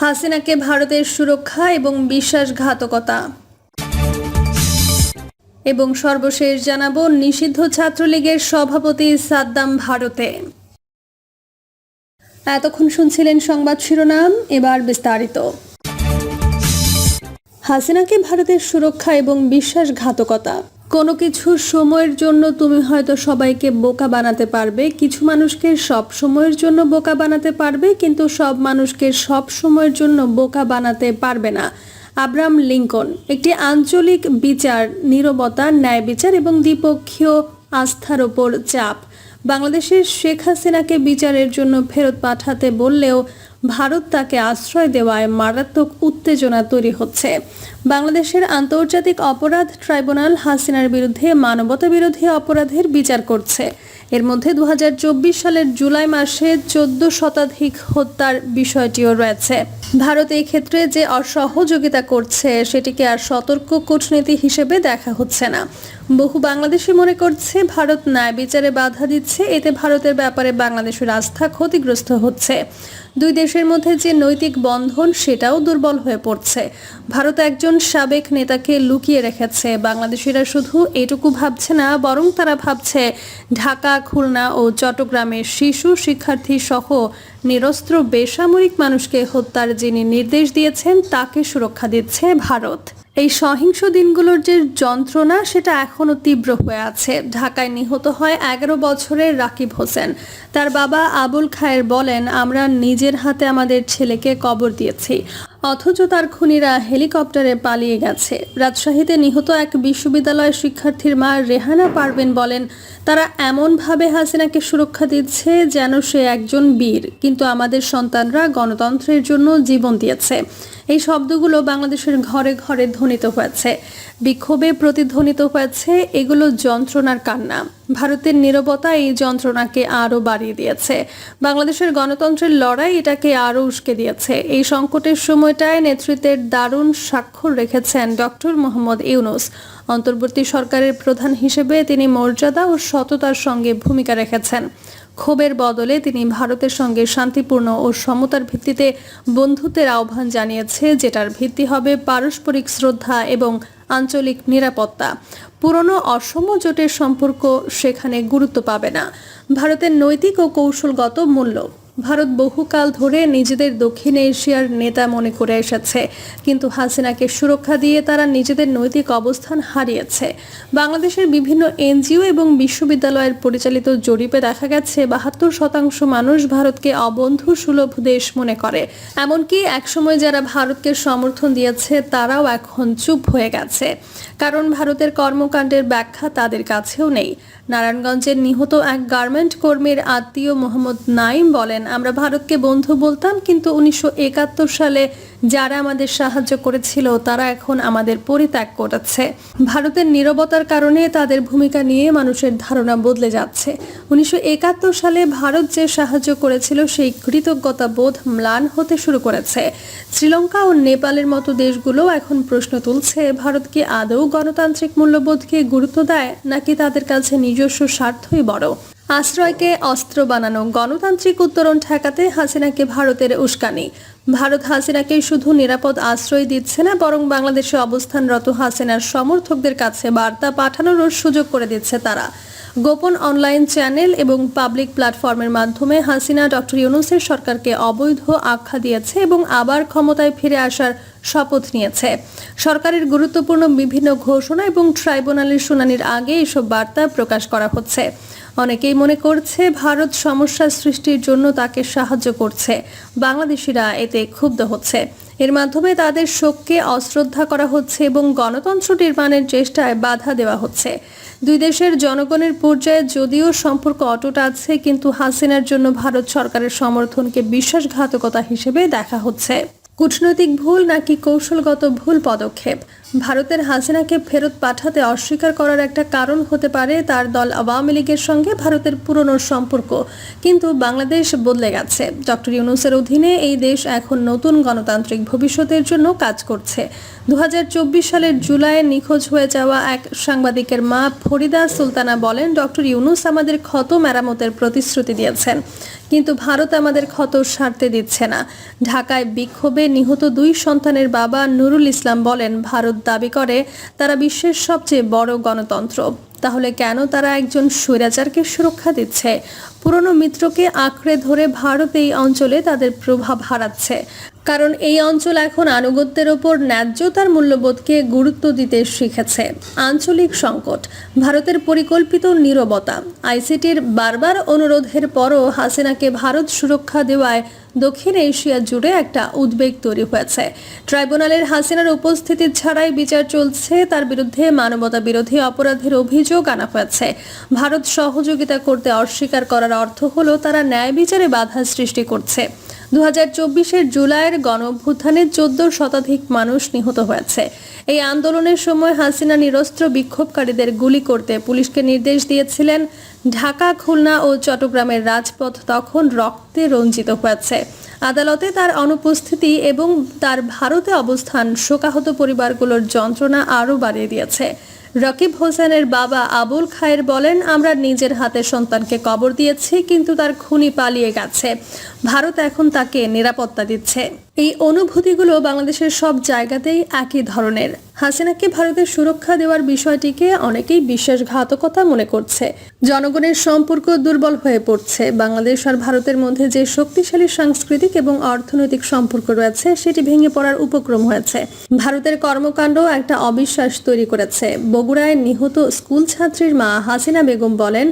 হাসিনাকে ভারতের সুরক্ষা এবং বিশ্বাসঘাতকতা। এবং সর্বশেষ জানাব, নিষিদ্ধ ছাত্রলীগের সভাপতি সাদ্দাম ভারতে। এতক্ষণ শুনছিলেন সংবাদ শিরোনাম, এবার বিস্তারিত। হাসিনাকে ভারতের সুরক্ষা এবং বিশ্বাসঘাতকতা। কোনো কিছু সময়ের জন্য তুমি হয়তো সবাইকে বোকা বানাতে পারবে। কিছু মানুষকে সব সময়ের জন্য বোকা বানাতে পারবে, কিন্তু সব মানুষকে সব সময়ের জন্য বোকা বানাতে পারবে না। আব্রাম লিঙ্কন, একটি আঞ্চলিক বিচার, নীরবতা, ন্যায় বিচার এবং দ্বিপক্ষীয় আস্থার ওপর চাপ। বাংলাদেশের শেখ হাসিনাকে বিচারের জন্য ফেরত পাঠাতে বললেও ভারত তাকে আশ্রয় দেওয়ায় মারাত্মক উত্তেজনা তৈরি হচ্ছে। বাংলাদেশের আন্তর্জাতিক অপরাধ ট্রাইব্যুনাল হাসিনার বিরুদ্ধে মানবতা বিরোধী অপরাধের বিচার করছে। এর মধ্যে দুহাজার চব্বিশ সালের জুলাই মাসে চোদ্দ শতাধিক হত্যার বিষয়টিও রয়েছে। ভারত এই ক্ষেত্রে যে অসহযোগিতা করছে, সেটিকে আর সতর্ক কূটনীতি হিসেবে দেখা হচ্ছে না। বহু বাংলাদেশি মনে করছে, ভারত ন্যায় বিচারে বাধা দিচ্ছে, এতে ভারতের ব্যাপারে বাংলাদেশের আস্থা ক্ষতিগ্রস্ত হচ্ছে। দুই দেশের মধ্যে যে নৈতিক বন্ধন, সেটাও দুর্বল হয়ে পড়ছে। ভারত একজন সাবেক নেতাকে লুকিয়ে রেখেছে। বাংলাদেশিরা শুধু এটুকু ভাবছে না, বরং তারা ভাবছে ঢাকা, খুলনা ও চট্টগ্রামের শিশু শিক্ষার্থী সহ নিরস্ত্র বেসামরিক মানুষকে হত্যার যিনি নির্দেশ দিয়েছেন, তাকে সুরক্ষা দিচ্ছে ভারত। এই সহিংস দিনগুলোর যে যন্ত্রণা, সেটা এখনও তীব্র হয়ে আছে। ঢাকায় নিহত হয় এগারো বছরের রাকিব হোসেন। তার বাবা আবুল খায়ের বলেন, আমরা নিজের হাতে আমাদের ছেলেকে কবর দিয়েছি। অথচ তার খুনিরা হেলিকপ্টারে পালিয়ে গেছে। রাজশাহীতে নিহত এক বিশ্ববিদ্যালয়ের শিক্ষার্থীর মা রেহানা পারবেন বলেন, তারা এমনভাবে হাসিনাকে সুরক্ষা দিচ্ছে যেন সে একজন বীর, কিন্তু আমাদের সন্তানরা গণতন্ত্রের জন্য জীবন দিয়েছে। এই শব্দগুলো বাংলাদেশের ঘরে ঘরে ধ্বনিত হয়েছে। বিক্ষোভে প্রতিধ্বনিত হয়েছে এগুলো যন্ত্রণার কান্না। ভারতের নীরবতা এই যন্ত্রণাকে আরও বাড়িয়ে দিয়েছে। বাংলাদেশের গণতন্ত্রের লড়াই এটাকে আরও উস্কে দিয়েছে। এই সংকটের সময়টায় নেতৃত্বের দারুণ স্বাক্ষর রেখেছেন ডক্টর মোহাম্মদ ইউনুস। অন্তর্বর্তী সরকারের প্রধান হিসেবে তিনি মর্যাদা ও সততার সঙ্গে ভূমিকা রেখেছেন। ক্ষোভের বদলে তিনি ভারতের সঙ্গে শান্তিপূর্ণ ও সমতার ভিত্তিতে বন্ধুত্বের আহ্বান জানিয়েছে, যেটার ভিত্তি হবে পারস্পরিক শ্রদ্ধা এবং আঞ্চলিক নিরাপত্তা। পুরনো অসম জোটের সম্পর্ক সেখানে গুরুত্ব পাবে না। ভারতের নৈতিক ও কৌশলগত মূল্য। ভারত বহুকাল ধরে নিজেদের দক্ষিণ এশিয়ার নেতা মনে করে এসেছে। কিন্তু হাসিনাকে সুরক্ষা দিয়ে তারা নিজেদের নৈতিক অবস্থান হারিয়েছে। বাংলাদেশের বিভিন্ন এনজিও এবং বিশ্ববিদ্যালয়ের পরিচালিত জরিপে দেখা গেছে, বাহাত্তর শতাংশ মানুষ ভারতকে অবন্ধু সুলভ দেশ মনে করে। এমনকি একসময় যারা ভারতকে সমর্থন দিয়েছে, তারাও এখন চুপ হয়ে গেছে। কারণ ভারতের কর্মকাণ্ডের ব্যাখ্যা তাদের কাছেও নেই। নারায়ণগঞ্জের নিহত এক গার্মেন্ট কর্মীর আত্মীয় মোহাম্মদ নাইম বলেন, আমরা ভারতকে বন্ধু বলতাম, কিন্তু উনিশশো একাত্তর সালে যারা আমাদের সাহায্য করেছিল, তারা এখন আমাদের পরিত্যাগ করেছে ভারতের নীরবতার কারণে তাদের ভূমিকা নিয়ে মানুষের ধারণা বদলে যাচ্ছে। উনিশশো একাত্তর সালে ভারত যে সাহায্য করেছিল, সেই কৃতজ্ঞতা বোধ ম্লান হতে শুরু করেছে। শ্রীলঙ্কা ও নেপালের মতো দেশগুলো এখন প্রশ্ন তুলছে, ভারত কি আদৌ গণতান্ত্রিক মূল্যবোধকে গুরুত্ব দেয় নাকি তাদের কাছে নিজস্ব স্বার্থই বড়? আশ্রয়কে অস্ত্র বানানো, গণতান্ত্রিক উত্তরণ ঠেকাতে হাসিনাকে ভারতের উস্কানি। ভারত হাসিনাকে শুধু নিরাপদ আশ্রয় দিচ্ছে না, বরং বাংলাদেশে অবস্থানরত হাসিনার সমর্থকদের কাছে বার্তা পাঠানোরও সুযোগ করে দিচ্ছে তারা। গোপন অনলাইন চ্যানেল এবং পাবলিক প্ল্যাটফর্মের মাধ্যমে হাসিনা ডক্টর ইউনুসের সরকারকে অবৈধ আখ্যা দিয়েছে এবং আবার ক্ষমতায় ফিরে আসার শপথ নিয়েছে। সরকারের গুরুত্বপূর্ণ বিভিন্ন ঘোষণা এবং ট্রাইব্যুনালের শুনানির আগে এসব বার্তা প্রকাশ করা হচ্ছে। অনেকেই মনে করছে ভারত সমস্যা সৃষ্টির জন্য তাকে সাহায্য করছে। বাংলাদেশিরা এতে ক্ষুব্ধ হচ্ছে। এর মাধ্যমে তাদের শোককে অশ্রদ্ধা করা হচ্ছে এবং গণতন্ত্র নির্মাণের চেষ্টায় বাধা দেওয়া হচ্ছে। দুই দেশের জনগণের পর্যায়ে যদিও সম্পর্ক অটুট আছে, কিন্তু হাসিনার জন্য ভারত সরকারের সমর্থনকে বিশ্বাসঘাতকতা হিসেবে দেখা হচ্ছে। কূটনৈতিক ভুল নাকি কৌশলগত ভুল পদক্ষেপ? ভারতের হাসিনাকে ফেরত পাঠাতে অস্বীকার করার একটা কারণ হতে পারে তার দল আওয়ামী লীগের সঙ্গে ভারতের পুরনো সম্পর্ক। কিন্তু বাংলাদেশ বদলে গেছে। ডক্টর ইউনুসের অধীনে এই দেশ এখন নতুন গণতান্ত্রিক ভবিষ্যতের জন্য কাজ করছে। দু হাজার চব্বিশ সালের জুলাইয়ে নিখোঁজ হয়ে যাওয়া এক সাংবাদিকের মা ফরিদা সুলতানা বলেন, ডক্টর ইউনুস আমাদের ক্ষত মেরামতের প্রতিশ্রুতি দিয়েছেন। কিন্তু ভারত আমাদের ক্ষত সারতে দিচ্ছে না। ঢাকায় বিক্ষোভে নিহত দুই সন্তানের বাবা নুরুল ইসলাম বলেন, ভারত দাবি করে, তারা বিশ্বের সবচেয়ে বড় গণতন্ত্র। তাহলে কেন তারা একজন স্বৈরাচারকে সুরক্ষা দিচ্ছে? পুরনো মিত্রকে আঁকড়ে ধরে ভারত এই অঞ্চলে তাদের প্রভাব হারাচ্ছে। কারণ এই অঞ্চল এখন আনুগত্যের ওপর ন্যায্যতার মূল্যবোধকে গুরুত্ব দিতে শিখেছে। আঞ্চলিক সংকট, ভারতের পরিকল্পিত নীরবতা, আইসিটির বারবার অনুরোধের পরও হাসিনাকে ভারত সুরক্ষা দেওয়ায় দক্ষিণ এশিয়া জুড়ে একটা উদ্বেগ তৈরি হয়েছে। ট্রাইব্যুনালের হাসিনার উপস্থিতি ছাড়াই বিচার চলছে, তার বিরুদ্ধে মানবতা বিরোধী অপরাধের অভিযোগ আনা হয়েছে। ভারত সহযোগিতা করতে অস্বীকার করার অর্থ হলো তারা ন্যায় বিচারে বাধা সৃষ্টি করছে। দু হাজার চব্বিশের জুলাইয়ের গণঅভ্যুত্থানে চোদ্দ শতাধিক মানুষ নিহত হয়েছে। এই আন্দোলনের সময় হাসিনা নিরস্ত্র বিক্ষোভকারীদের গুলি করতে পুলিশকে নির্দেশ দিয়েছিলেন। ঢাকা, খুলনা ও চট্টগ্রামের রাজপথ তখন রক্তে রঞ্জিত হয়েছে। আদালতে তার অনুপস্থিতি এবং তার ভারতে অবস্থান শোকাহত পরিবারগুলোর যন্ত্রণা আরও বাড়িয়ে দিয়েছে। রকিব হোসেনের বাবা আবুল খায়ের বলেন, আমরা নিজের হাতে সন্তানকে কবর দিয়েছি, কিন্তু তার খুনি পালিয়ে গেছে। ভারত এখন তাকে নিরাপত্তা দিচ্ছে। এই অনুভূতিগুলো বাংলাদেশের সব জায়গাতেই একই ধরনের। হাসিনাকে ভারতের সুরক্ষা দেওয়ার বিষয়টিকে অনেকেই বিশ্বাসঘাতকতা মনে করছে। জনগণের সম্পর্ক দুর্বল হয়ে পড়ছে। বাংলাদেশ আর ভারতের মধ্যে যে শক্তিশালী সাংস্কৃতিক এবং অর্থনৈতিক সম্পর্ক রয়েছে, সেটি ভেঙে পড়ার উপক্রম হয়েছে। ভারতের কর্মকাণ্ড একটা অবিশ্বাস তৈরি করেছে। বগুড়ায় নিহত স্কুল ছাত্রীর মা হাসিনা বেগম বলেন,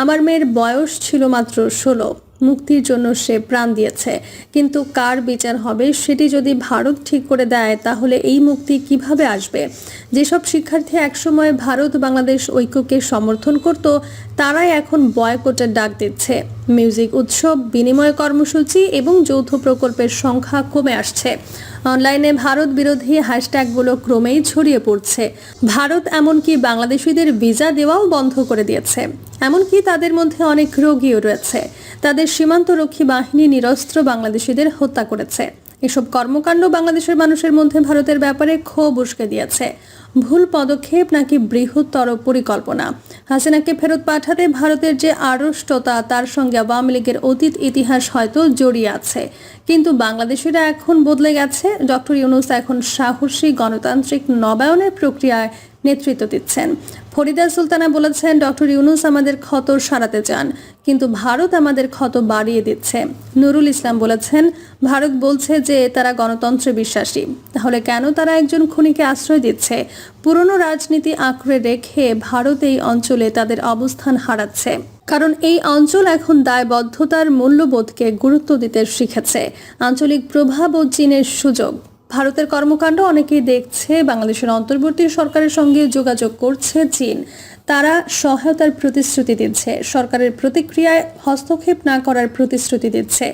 আমার মেয়ের বয়স ছিল মাত্র ষোলো। মুক্তির জন্য সে প্রাণ দিয়েছে। কিন্তু কার বিচার হবে সেটি যদি ভারত ঠিক করে দেয়, তাহলে এই মুক্তি কীভাবে আসবে? যেসব শিক্ষার্থী একসময় ভারত বাংলাদেশ ঐক্যকে সমর্থন করত, তারাই এখন বয়কটের ডাক দিচ্ছে। মিউজিক উৎসব, বিনিময় কর্মসূচি এবং যৌথ প্রকল্পের সংখ্যা কমে আসছে। অনলাইনে ভারত বিরোধী হ্যাশট্যাগুলো ক্রমেই ছড়িয়ে পড়ছে। ভারত এমনকি বাংলাদেশিদের ভিসা দেওয়াও বন্ধ করে দিয়েছে। এমনকি তাদের মধ্যে অনেক রোগীও রয়েছে। তাদের সীমান্তরক্ষী বাহিনী নিরস্ত্র বাংলাদেশিদের হত্যা করেছে। এসব কর্মকাণ্ড বাংলাদেশের মানুষের মধ্যে ভারতের ব্যাপারে ক্ষোভ উস্কে দিয়েছে। ভুল পদক্ষেপ নাকি বৃহত্তর পরিকল্পনা? হাসিনাকে ফেরত পাঠাতে ভারতের যে আড়ষ্টতা, তার সঙ্গে আওয়ামী লীগের অতীত ইতিহাস হয়তো জড়িয়ে আছে। কিন্তু বাংলাদেশিরা এখন বদলে গেছে। ডক্টর ইউনুস এখন সাহসী গণতান্ত্রিক নবায়নের প্রক্রিয়ায় নেতৃত্ব দিচ্ছেন। ফরিদা সুলতানা বলেছেন, ডক্টর ইউনুস আমাদের ক্ষত সারাতে চান, কিন্তু ভারত আমাদের ক্ষত বাড়িয়ে দিচ্ছে। নুরুল ইসলাম বলেছেন, ভারত বলছে যে তারা গণতন্ত্রে বিশ্বাসী। তাহলে কেন তারা একজন খুনিকে আশ্রয় দিচ্ছে? পুরনো রাজনীতি আঁকড়ে রেখে ভারত এই অঞ্চলে তাদের অবস্থান হারাচ্ছে। কারণ এই অঞ্চল এখন দায়বদ্ধতার মূল্যবোধকে গুরুত্ব দিতে শিখেছে। আঞ্চলিক প্রভাব ও চীনের সুযোগ। ভারতের কর্মকাণ্ড অনেকেই দেখছে, বাংলাদেশের অন্তর্বর্তী সরকারের সঙ্গে যোগাযোগ করছে চীন। তারা সহায়তার প্রতিশ্রুতি দিচ্ছে, সরকারের প্রতিক্রিয়ায় হস্তক্ষেপ না করার প্রতিশ্রুতি দিচ্ছে।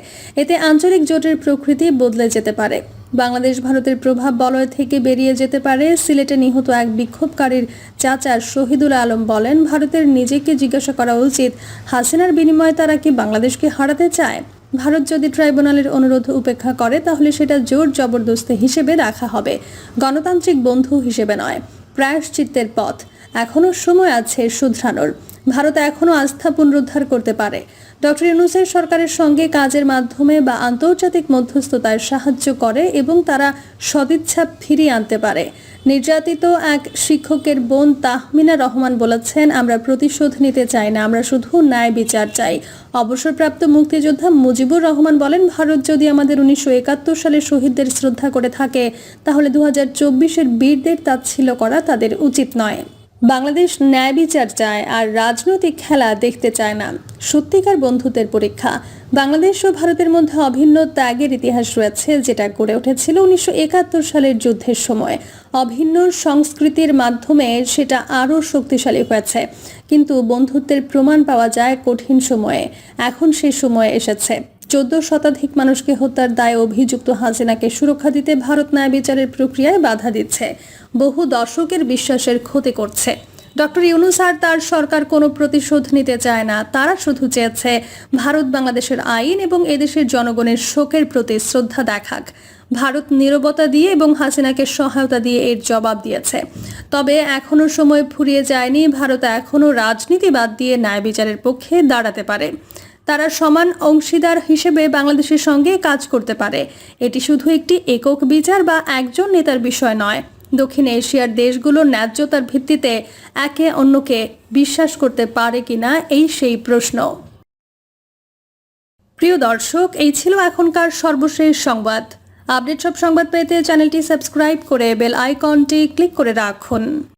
এতে আঞ্চলিক জোটের প্রকৃতি বদলে যেতে পারে। বাংলাদেশ ভারতের প্রভাব বলয় থেকে বেরিয়ে যেতে পারে, সিলেটে নিহত এক বিক্ষোভকারীর চাচা শহীদুল আলম বলেন, ভারতের নিজেকে জিজ্ঞাসা করা উচিত, হাসিনার বিনিময়ে তারা কি বাংলাদেশকে হারাতে চায়? ভারত যদি ট্রাইব্যুনালের অনুরোধ উপেক্ষা করে, তাহলে সেটা জোর জবরদস্তি হিসেবে রাখা হবে। গণতান্ত্রিক বন্ধু হিসেবে নয়, প্রায়শ্চিত্তের পথ। এখনও সময় আছে শুধরানোর। ভারত এখনও আস্থা পুনরুদ্ধার করতে পারে। ডক্টর ইউনুসের সরকারের সঙ্গে কাজের মাধ্যমে বা আন্তর্জাতিক মধ্যস্থতায় সাহায্য করে এবং তারা সদিচ্ছা ফিরিয়ে আনতে পারে। নির্যাতিত এক শিক্ষকের বোন তাহমিনা রহমান বলেছেন, আমরা প্রতিশোধ নিতে চাই না, আমরা শুধু ন্যায় বিচার চাই। অবসরপ্রাপ্ত মুক্তিযোদ্ধা মুজিবুর রহমান বলেন, ভারত যদি আমাদের উনিশশো একাত্তর সালে শহীদদের শ্রদ্ধা করে থাকে, তাহলে দু হাজার চব্বিশের বীরদের তাচ্ছিল্য করা তাদের উচিত নয়। বাংলাদেশ ন্যায় বিচার চায় আর রাজনৈতিক খেলা দেখতে চায় না। সত্যিকার বন্ধুত্বের পরীক্ষা। বাংলাদেশ ও ভারতের মধ্যে অভিন্ন ত্যাগের ইতিহাস রয়েছে, যেটা গড়ে উঠেছিল উনিশশো একাত্তর সালের যুদ্ধের সময়। অভিন্ন সংস্কৃতির মাধ্যমে সেটা আরও শক্তিশালী হয়েছে। কিন্তু বন্ধুত্বের প্রমাণ পাওয়া যায় কঠিন সময়ে। এখন সে সময় এসেছে। চোদ্দ শতাধিক মানুষকে হত্যার দায়ে অভিযুক্ত হাসিনাকে সুরক্ষা দিতে ভারত ন্যায় বিচারের প্রক্রিয়ায় বাধা দিচ্ছে। বহু দর্শকের বিশ্বাসের ক্ষতি করছে। ডক্টর ইউনুস আর তার সরকার কোনো প্রতিশোধ নিতে চায় না। তারা শুধু চেয়েছে ভারত বাংলাদেশের আইন এবং এদেশের জনগণের শোকের প্রতি শ্রদ্ধা দেখাক। ভারত নীরবতা দিয়ে এবং হাসিনাকে সহায়তা দিয়ে এর জবাব দিয়েছে। তবে এখনও সময় ফুরিয়ে যায়নি। ভারত এখনও রাজনীতি বাদ দিয়ে ন্যায় বিচারের পক্ষে দাঁড়াতে পারে। তারা সমান অংশীদার হিসেবে বাংলাদেশের সঙ্গে কাজ করতে পারে। এটি শুধু একটি একক বিচার বা একজন নেতার বিষয় নয়। দক্ষিণ এশিয়ার দেশগুলো ন্যায্যতার ভিত্তিতে একে অন্যকে বিশ্বাস করতে পারে কিনা, এই সেই প্রশ্ন। প্রিয় দর্শক, এই ছিল এখনকার সর্বশেষ সংবাদ। আপডেট সব সংবাদ পেতে চ্যানেলটি সাবস্ক্রাইব করে বেল আইকনটি ক্লিক করে রাখুন।